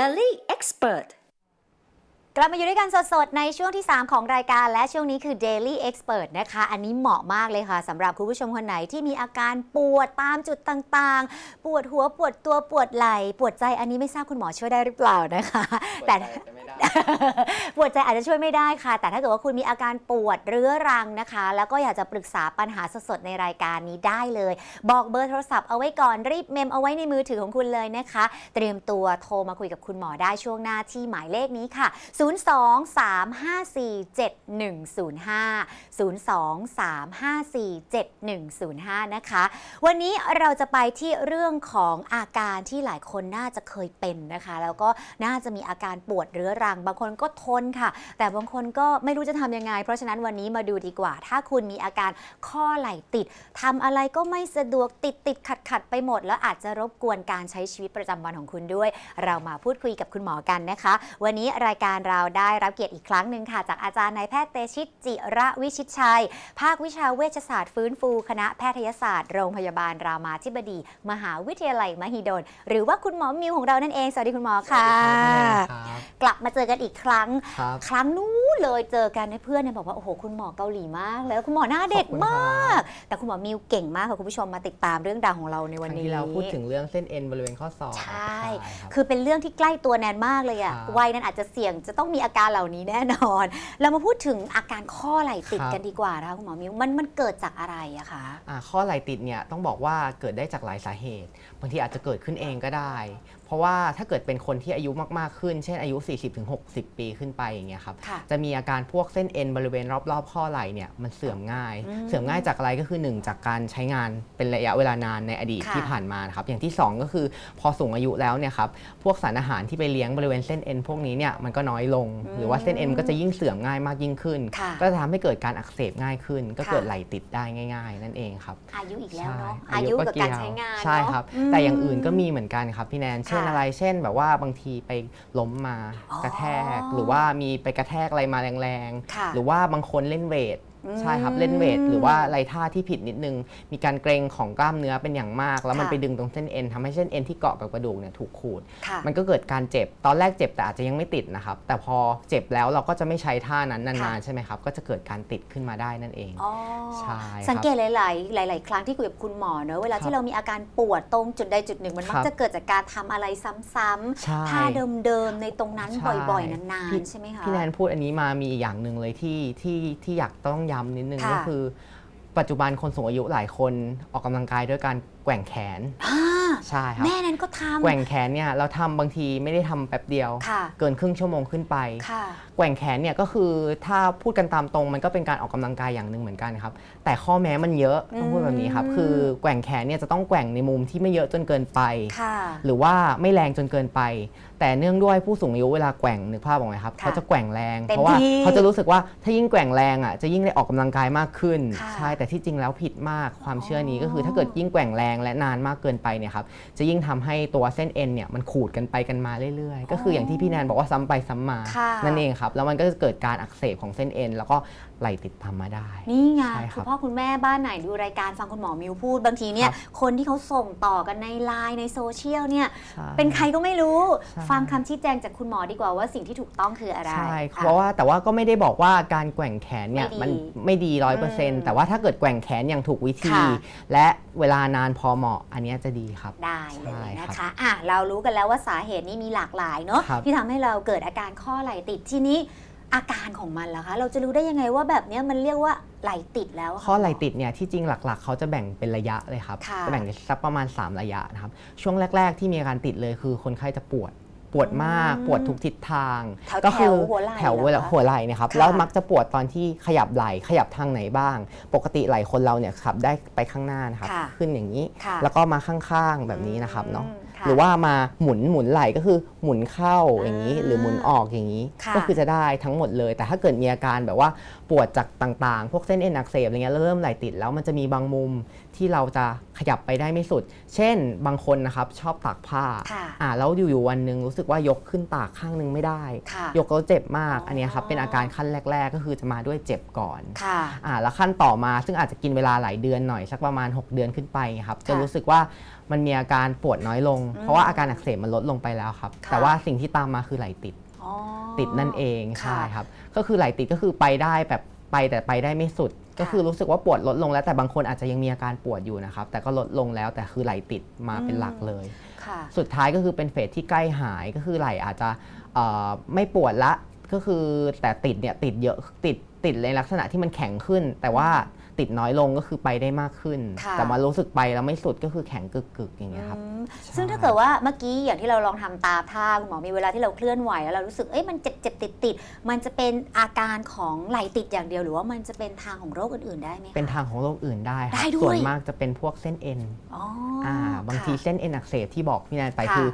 ช่วง Daily Expert กลับมาอยู่ด้วยกันสดๆ ในช่วงที่ 3 ของรายการ และช่วงนี้คือ Daily Expert นะคะ อันนี้เหมาะมากเลยค่ะสำหรับคุณผู้ชมคนไหนที่มีอาการปวดตามจุดต่างๆ ปวดหัวปวดตัวปวดไหล่ ปวดใจอันนี้ไม่ทราบคุณหมอช่วยได้หรือเปล่านะคะ แต่ปวดใจอาจจะช่วยไม่ได้ค่ะ แต่ถ้าเกิดว่าคุณมีอาการปวดเรื้อรังนะคะ แล้วก็อยากจะปรึกษาปัญหาสดๆในรายการนี้ได้เลย บอกเบอร์โทรศัพท์เอาไว้ก่อนรีบเมมเอาไว้ในมือถือของคุณเลยนะคะ เตรียมตัวโทรมาคุยกับคุณหมอได้ช่วงหน้าที่หมายเลขนี้ค่ะ 023547105นะคะ วันนี้เราจะไปที่เรื่องของอาการที่หลายคนน่าจะเคยเป็นนะคะ แล้วก็น่าจะมีอาการปวดเรื้อรัง บางคนก็ทนค่ะ แต่บางคนก็ไม่รู้จะทำยังไง เพราะฉะนั้นวันนี้มาดูดีกว่า ถ้าคุณมีอาการข้อไหล่ติดทำอะไรก็ไม่สะดวกติดติดขัดขัดไปหมด แล้วอาจจะรบกวนการใช้ชีวิตประจำวันของคุณด้วย เรามาพูดคุยกับคุณหมอกันนะคะ วันนี้รายการเราได้รับเกียรติอีกครั้งหนึ่งค่ะ จากอาจารย์นายแพทย์เตชิตจิระวิชิตชัย ภาควิชาเวชศาสตร์ฟื้นฟู คณะแพทยศาสตร์โรงพยาบาลรามาธิบดี มหาวิทยาลัยมหิดล หรือว่าคุณหมอมิวของเรานั่นเอง สวัสดีคุณหมอค่ะครับกลับมาเจอกันอีกครั้ง ครับ ครั้งนู้นเลยเจอกันให้เพื่อนเนี่ยบอกว่าโอ้โหคุณหมอเกาหลีมากแล้วคุณหมอหน้าเด็กขอบคุณมครัากบแต่คุณหมอมิวเก่งมากค่ะคุณผู้ชมมาติดตามเรื่องราวของเราในวัวันนนี้นี้เราพูดถึงเรื่องเส้นเอ็นบริเวณข้อศอกใช่ ครับ คือเป็นเรื่องที่ใกล้ตัวแนนมากเลยอะครับ วัยนั้นอาจจะเสี่ยงจะต้องมีอาการเหล่านี้แน่นอน เรามาพูดถึงอาการข้อไหล่ติดครับกันดีกว่านะคะคุณหมอมิวมันมันเกิดจากอะไรอะคะ อ่าข้อไหล่ติดเนี่ยต้องบอกว่าเกิดได้จากหลายสาเหตุ บางทีอาจจะเกิดขึ้นเองก็ได้ เพราะว่าถ้าเกิดเป็นคนที่อายุมากๆขึ้น เช่นอายุ 40-60 ปีขึ้นไปอย่างเงี้ยครับค่ะจะมีอาการพวกเส้นเอ็นบริเวณรอบๆ ข้อไหล่เนี่ยมันเสื่อมง่ายอืมเสื่อมง่ายจากอะไรก็คือ 1 จากการใช้งานเป็นระยะเวลานานในอดีตค่ะที่ผ่านมานะครับอย่างที่ 2 ก็คือพอสูงอายุแล้วเนี่ยครับพวกสารอาหารที่ไปเลี้ยงบริเวณเส้นเอ็นพวกนี้เนี่ยมันก็น้อยลง หรือว่าเส้นเอ็นมันก็จะยิ่งเสื่อมง่ายมากยิ่งขึ้นค่ะก็จะทำให้เกิดการอักเสบง่ายขึ้น ก็ค่ะเกิดไหลติดได้ง่าย ๆ นั่นเองครับอายุอีกแล้วเนาะใช่อายุกับเการใช้งานใช่เนอะครับอืมแต่อย่างอื่นก็มีเหมือนกันครับพี่แนนเช่นค่ะอะไร เช่นแบบว่าบางทีไปล้มมาอ๋อกระแทก หรือว่ามีไปกระแทกอะไรมาแรงค่ะๆหรือว่าบางคนเล่นเวทอืม ใช่ครับเล่นเวทหรือว่าไรท่าที่ผิดนิดนึง มีการเกรงของกล้ามเนื้อเป็นอย่างมาก แล้วมันค่ะไปดึงตรงเส้นเอ็นทำให้เส้นเอ็นที่เกาะกับกระดูกเนี่ยถูกขูดค่ะมันก็เกิดการเจ็บตอนแรกเจ็บแต่อาจจะยังไม่ติดนะครับ แต่พอเจ็บแล้วเราก็จะไม่ใช้ท่านั้นนาค่ะนๆใช่ไหมครับก็จะเกิดการติดขึ้นมาได้นั่นเองอ๋อใช่ครับสังเกตหลาย ๆ หลาย ๆ ครั้งที่คุยกับคุณหมอเนอะเวลาครับที่เรามีอาการปวดตรงจุดใดจุดหนึ่ง มันมักครับจะเกิดจากการทำอะไรซ้ำใช่ๆท่าเดิม ๆ ในตรงนั้นใช่บ่อย ๆ นานพี่ๆใช่ไหมคะพี่แนนพูดอันนี้มามีอีกอย่างหนึ่งเลยที่ที่ที่อยากต้องย้ำนิดนึงค่ะ ก็คือ ปัจจุบันคนสูงอายุหลายคนออกกำลังกายด้วยการแกว่งแขน อ่า ใช่ครับ แม่นั้นก็ทำ แกว่งแขนเนี่ยเราทำบางทีไม่ได้ทำแป๊บเดียว ค่ะ เกินครึ่งชั่วโมงขึ้นไป ค่ะ แกว่งแขนเนี่ยก็คือถ้าพูดกันตามตรงมันก็เป็นการออกกำลังกายอย่างหนึ่งเหมือนกันครับ แต่ข้อแม้มันเยอะต้องพูดแบบนี้ครับอืมคือแกว่งแขนเนี่ยจะต้องแกว่งในมุมที่ไม่เยอะจนเกินไป ค่ะ หรือว่าไม่แรงจนเกินไป แต่เนื่องด้วยผู้สูงอายุเวลาแกว่งนึกภาพออกไหมครับค่ะเขาจะแกว่งแรงเต็มเพราะว่าที่เขาจะรู้สึกว่าถ้ายิ่งแกว่งแรงอะจะยิ่งได้ออกกำลังกายมากขึ้นค่ะใช่แต่ที่จริงแล้วผิดมากความเชื่อนี้อ๋อก็คือถ้าเกิดยิ่งแกว่งแรงและนานมากเกินไปเนี่ยครับจะยิ่งทำให้ตัวเส้นเอ็นเนี่ยมันขูดกันไปกันมาเรื่อยๆ ก็คืออย่างที่พี่แนนบอกว่าซ้ำไปซ้ำมาค่ะนั่นเองครับแล้วมันก็จะเกิดการอักเสบของเส้นเอ็นแล้วก็ ไหลติดตามมาได้ นี่ไงใช่ครับคุณพ่อคุณแม่บ้านไหนดูรายการฟังคุณหมอมิวพูดบางทีเนี่ย ครับ คนที่เขาส่งต่อกันในไลน์ในโซเชียลเนี่ย ใช่ เป็นใครก็ไม่รู้ ใช่ ฟังคำชี้แจงจากคุณหมอดีกว่าว่าสิ่งที่ถูกต้องคืออะไรใช่อะเพราะว่าแต่ว่าก็ไม่ได้บอกว่าการแกว่งแขนเนี่ยไม่ดีมันไม่ดีร้อยเปอร์เซ็นอืต์มแต่ว่าถ้าเกิดแกว่งแขนอย่างถูกวิธี ค่ะ และเวลานานพอเหมาะอันเนี้ยจะดีครับ ได้เลยใช่นะครัคะบอะเรารู้กันแล้วว่าสาเหตุนี้มีหลากหลายเนาะครับที่ทำให้เราเกิดอาการข้อไหล่ติดทีนี้ อาการของมันล่ะคะ เราจะรู้ได้ยังไงว่าแบบเนี้ยมันเรียกว่าไหล่ติดแล้วะคะข้อไหลติดเนี่ยที่จริงหลักๆ เขาจะแบ่งเป็นระยะเลยครับ ค่ะ จะแบ่งสักประมาณ 3 ระยะนะครับ ช่วงแรก ๆ ที่มีอาการติดเลยคือคนไข้จะปวด ปวดมากอืมปวดทุกทิศทาง แถวๆก็คืหัวไหล่แถวเหรอคะหัวไหล่เนะครับค่ะ แล้วมักจะปวดตอนที่ขยับไหล่ขยับทางไหนบ้าง ปกติไหล่คนเราเนี่ยขับได้ไปข้างหน้านะครับค่ะขึ้นอย่างนี้ ค่ะแล้วก็มาข้างๆแบบนี้นะครับเนาะอืมค่ะหรือว่ามาหมุนหมุนไหล่ก็คือหมุนเข้าอ่าอย่างนี้หรือหมุนออกอย่างนี้ ค่ะ ก็คือจะได้ทั้งหมดเลย แต่ถ้าเกิดมีอาการแบบว่าปวดจากต่างๆ พวกเส้นเอ็นอักเสบอะไรเงี้ยแล้วเริ่มไหลติดแล้วมันจะมีบางมุมที่เราจะขยับไปได้ไม่สุด เช่น บางคนนะครับชอบตากผ้าค่ะ อ่าแล้วอยู่ๆวันหนึ่งรู้สึกว่ายกขึ้นตากข้างหนึงไม่ได้ ค่ะยกแล้วเจ็บมากอ๋ออัอันเนี้ยครับเป็นอาการขั้นแรก ๆ ก็คือจะมาด้วยเจ็บก่อนค่ะ อ่าแล้วขั้นต่อมาซึ่งอาจจะกินเวลาหลายเดือนหน่อยสักประมาณ 6 เดือนขึ้นไปครับจะค่ะรู้สึกว่ามันมีอาการปวดน้อยลง เพราะว่าอาการอักเสบมันลดลงไปแล้วครับ ค่ะ แต่ว่าสิ่งที่ตามมาคือไหลติด อ๋อ ติดนั่นเองค่ะ ใช่ครับ ก็คือไหลติดก็คือไปได้แบบไปแต่ไปได้ไม่สุด ก็คือรู้สึกว่าปวดลดลงแล้ว แต่บางคนอาจจะยังมีอาการปวดอยู่นะครับ แต่ก็ลดลงแล้วแต่คือไหลติดมาเป็นหลักเลยค่ะสุดท้ายก็คือเป็นเฟสที่ใกล้หายก็คือไหลอาจจะเอ่อไม่ปวดละก็คือแต่ติดเนี่ยติดเยอะติดติดในลักษณะที่มันแข็งขึ้น แต่ว่า ติดน้อยลงก็คือไปได้มากขึ้น ค่ะ แต่มารู้สึกไปแล้วไม่สุดก็คือแข็งกึกๆอย่างเงี้ยครับ อืมใช่ ซึ่งถ้าเกิดว่าเมื่อกี้อย่างที่เราลองทำตามท่าคุณหมอมีเวลาที่เราเคลื่อนไหวแล้วเรารู้สึกเอ้ยมันเจ็บเจ็บติดติดมันจะเป็นอาการของไหลติดอย่างเดียวหรือว่ามันจะเป็นทางของโรคอื่นๆได้ไหมคะ เป็นทางของโรคอื่นได้ครัได้บ ด้วย ส่วนมากจะเป็นพวกเส้นเอ็นอ๋ออ่าอ่าบางทีค่ะเส้นเอ็นอักเสบที่บอกพี่แนนไปค่ะคือ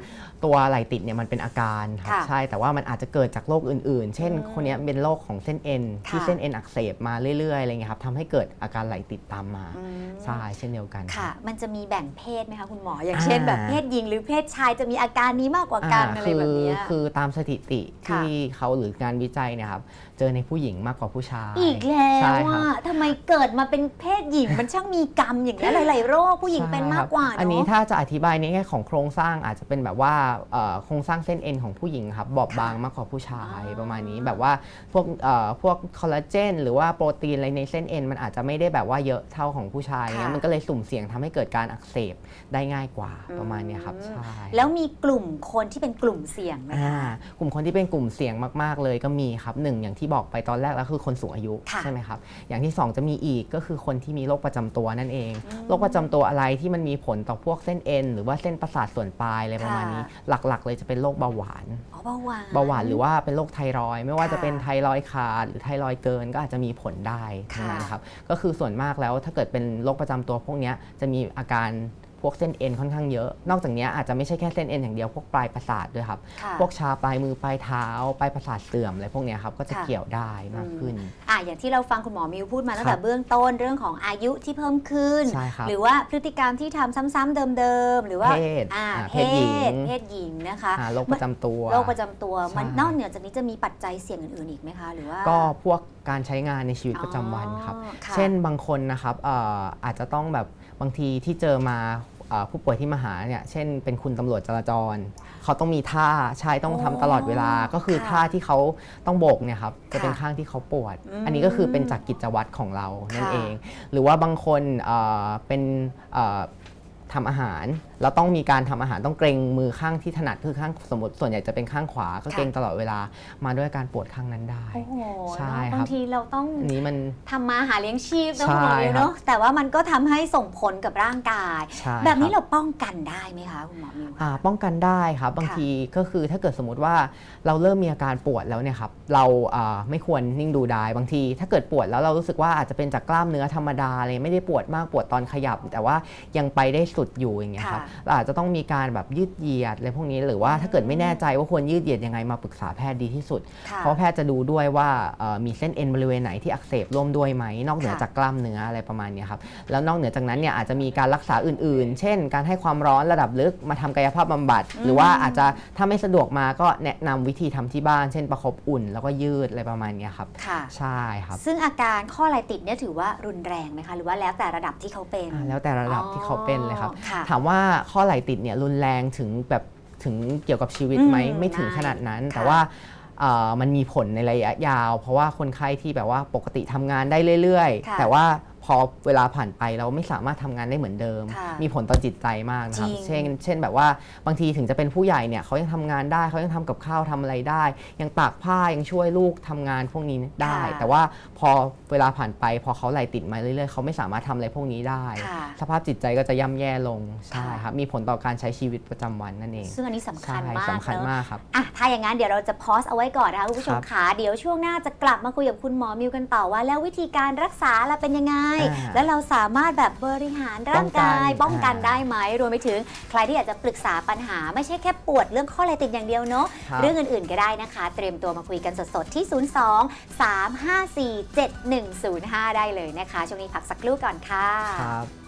ตัวไหลติดเนี่ยมันเป็นอาการครับค่ะใช่แต่ว่ามันอาจจะเกิดจากโรคอื่นๆ เช่น อืมคนเนี้ยเป็นโรคของเส้นเอ็นที่ค่ะ เส้นเอ็นอักเสบมาเรื่อยๆอะไรเงี้ยครับทำให้เกิดอาการไหลติดตามมาอืมใช่เช่นเดียวกันค่ะ มันจะมีแบ่งเพศไหมคะคุณหมอ อย่างอ่าเช่นแบบเพศหญิงหรือเพศชายจะมีอาการนี้มากกว่ากันอะไรแบบเนี้ยคือคือตามสถิติค่ะ ที่เขาหรืองานวิจัยเนี่ยครับเจอในผู้หญิงมากกว่าผู้ชายอีกแล้ใช่วครับว่าทำไมเกิดมาเป็นเพศหญิง มันช่างมีกรรมอย่างนี้ยหลายๆโรคผู้หญิงเป็นมากกว่าใช่ครับเนอันนี้อะถ้าจะอธิบายในแง่ของโครงสร้างอาจจะเป็นแบบว่าเอ่อโครงสร้างเส้นเอ็นของผู้หญิงครับบอบบางมากกว่าผู้ชายอ๋อประมาณนี้แบบว่าพวกเอ่อพวกคอลลาเจนหรือว่าโปรตีนอะไรในเส้นเอ็นมันอาจจะไม่ได้แบบว่าเยอะเท่าของผู้ชายค่ะเงี้ยมันก็เลยสุ่มเสี่ยงทำให้เกิดการอักเสบได้ง่ายกว่าอืมประมาณเนี้ยครับใช่แล้วมีกลุ่มคนที่เป็นกลุ่มเสี่ยงไหมอ่าคะ กลุ่มคนที่เป็นกลุ่มเสี่ยงมาก ๆ เลยก็มีครับหนึ่งอย่างที่บอกไปตอนแรกแล้วคือคนสูงอายุค่ะใช่ไหมครับอย่างที่สองจะมีอีกก็คือคนที่มีโรคประจำตัวนั่นเองอืม โรคประจำตัวอะไรที่มันมีผลต่อพวกเส้นเอ็นหรือว่าเส้นประสาทส่วนปลายอะไรประมาณนี้ค่ะหลัก ๆ เลยจะเป็นโรคเบาหวาน อ๋อเบาหวาน เบาหวานหรือว่าเป็นโรคไทรอยด์ไม่ว่าค่ะจะเป็นไทรอยด์ขาดหรือไทรอยด์เกินก็อาจจะมีผลได้ทั้งนั้นค่ะ ครับ ก็คือส่วนมากแล้วถ้าเกิดเป็นโรคประจำตัวพวกนี้จะมีอาการ วกเส้นเอ็นค่อนข้างเยอะ นอกจากเนี้ยอาจจะไม่ใช่แค่เส้นเอ็นอย่างเดียวพวกปลายประสาทด้วยครับค่ะพวกชาปลายมือปลายเท้าปลายประสาทเสื่อมอะไรพวกเนี้ยครับก็จะค่ะเกี่ยวได้มากขึ้นอะอย่างที่เราฟังคุณหมอมิวพูดมาตั้งครัแต่บเบื้องต้นเรื่องของอายุที่เพิ่มขึ้นใช่ครับหรือว่าพฤติกรรมที่ทำซ้ำๆเดิมๆหรือว่าเพศอ่าอ่าเพเพศหญิงศเพศหญิงนะคะอ่าโรคประจำตัวโรคประจำตัวมันใช่นอกเหนือจากนี้จะมีปัจจัยเสี่ยงอื่นๆอีกไหมคะหรือว่าก็พวกการใช้งานในชีวิตประจำวันครับอ๋อค่ะเช่นบางคนนะครับเอ่ออาจจะต้องแบบบางทีที่เจอมาเอ่อ ผู้ป่วยที่มาหาเนี่ยเช่นเป็นคุณตำรวจจราจร เขาต้องมีท่าใช่ต้องทำตลอดเวลาก็คือค่ะท่าที่เขาต้องโบกเนี่ยครับจะเป็นค่ะข้างที่เขาปวดอืมอันนี้ก็คือเป็นจากกิจวัตรของเรานั่นค่ะเอง หรือว่าบางคนเอ่อเป็นเอ่อทำอาหาร แล้วต้องมีการทำอาหารต้องเกรงมือข้างที่ถนัดคือข้างสมมติส่วนใหญ่จะเป็นข้างขวาก็ค่ะเกรงตลอดเวลามาด้วยการปวดข้างนั้นได้โอ้โหใช่เนอะครับบางทีเราต้องอันนี้มันทำมาหาเลี้ยงชีพต้องใช่บอกเลยครับเนาะแต่ว่ามันก็ทำให้ส่งผลกับร่างกายใช่แบบนี้คเราป้องกันได้ไหมคะคุณหมอมิวอ่าป้องกันได้ครับบางค่ะทีก็คือถ้าเกิดสมมติว่าเราเริ่มมีอาการปวดแล้วเนี่ยครับเราอ่าไม่ควรนิ่งดูได้บางที ถ้าเกิดปวดแล้วเรารู้สึกว่าอาจจะเป็นจากกล้ามเนื้อธรรมดาเลยไม่ได้ปวดมากปวดตอนขยับ แต่ว่ายังไปได้สุดอยู่อย่างเงี้ยครับค่ะเราอาจจะต้องมีการแบบยืดเหยียดอะไรพวกนี้หรือว่าถ้าเกิดไม่แน่ใจว่าควรยืดเหยียดยังไงมาปรึกษาแพทย์ดีที่สุดค่ะเพราะแพทย์จะดูด้วยว่าเอ่อมีเส้นเอ็นบริเวณไหนที่อักเสบร่วมด้วยไหมนอกเหนือค่ะจากกล้ามเนื้ออะไรประมาณเนี้ยครับแล้วนอกเหนือจากนั้นเนี่ยอาจจะมีการรักษาอื่น ๆ เช่น การให้ความร้อนระดับลึกมาทำกายภาพบำบัดอืมหรือว่าอาจจะถ้าไม่สะดวกมาก็แนะนำวิธีทำที่บ้าน เช่นประคบอุ่นแล้วก็ยืดอะไรประมาณเนี้ยครับค่ะใช่ครับซึ่งอาการข้อไหลติดเนี่ยถือว่ารุนแรงไหมคะหรือว่าแล้วแต่ระดับที่เขาเป็นอ่าแล้วแต่ระดับที่เขาเป็นเลยครับอ๋อค่ะถามว่าข้อไหล่ติดเนี่ยรุนแรงถึงแบบถึงเกี่ยวกับชีวิตไหมอืมไม่ถึงได้ขนาดนั้นค่ะแต่ว่าเอ่อมันมีผลในระยะยาว เพราะว่าคนไข้ที่แบบว่าปกติทำงานได้เรื่อย ค่ะ ๆ แต่ว่า พอเวลาผ่านไปเราไม่สามารถทำงานได้เหมือนเดิม ค่ะมีผลต่อจิตใจมากนะครับ จริง เช่น เช่นแบบว่าบางทีถึงจะเป็นผู้ใหญ่เนี่ยเขายังทำงานได้เขายังทำกับข้าวทำอะไรได้ ยังตากผ้ายังช่วยลูกทำงานพวกนี้ได้ค่ะแต่ว่าพอเวลาผ่านไป พอเขาไหลติดมาเรื่อยๆเขาไม่สามารถทำอะไรพวกนี้ได้ ค่ะ สภาพจิตใจก็จะย่ำแย่ลงใช่ค่ะ ครับมีผลต่อการใช้ชีวิตประจำวันนั่นเองซึ่งอันนี้สำคัใช่ญมากสำคัญเนอะ มากครับ อะ ถ้าอย่างนั้นเดี๋ยวเราจะพอสเอาไว้ก่อนนะคะคุณผู้ชมครับ ขาเดี๋ยวช่วงหน้าจะกลับมาคุยกับคุณหมอมิวกันต่อว่า แล้ววิธีการรักษาล่ะเป็นยังไงอ่าแล้วเราสามารถแบบบริหารร่างกายป้ป้อองงกักันนได้ไหมรวมไปถึงใครที่อยากจะปรึกษาปัญหาไม่ใช่แค่ปวดเรื่องข้อไหลติดอย่างเดียวเนาะครับเรื่องอื่นๆก็ได้นะคะ เตรียมตัวมาคุยกันสดๆที่ 02 354 7105 ได้เลยนะคะ ช่วงนี้พักสักครู่ก่อนค่ะครับ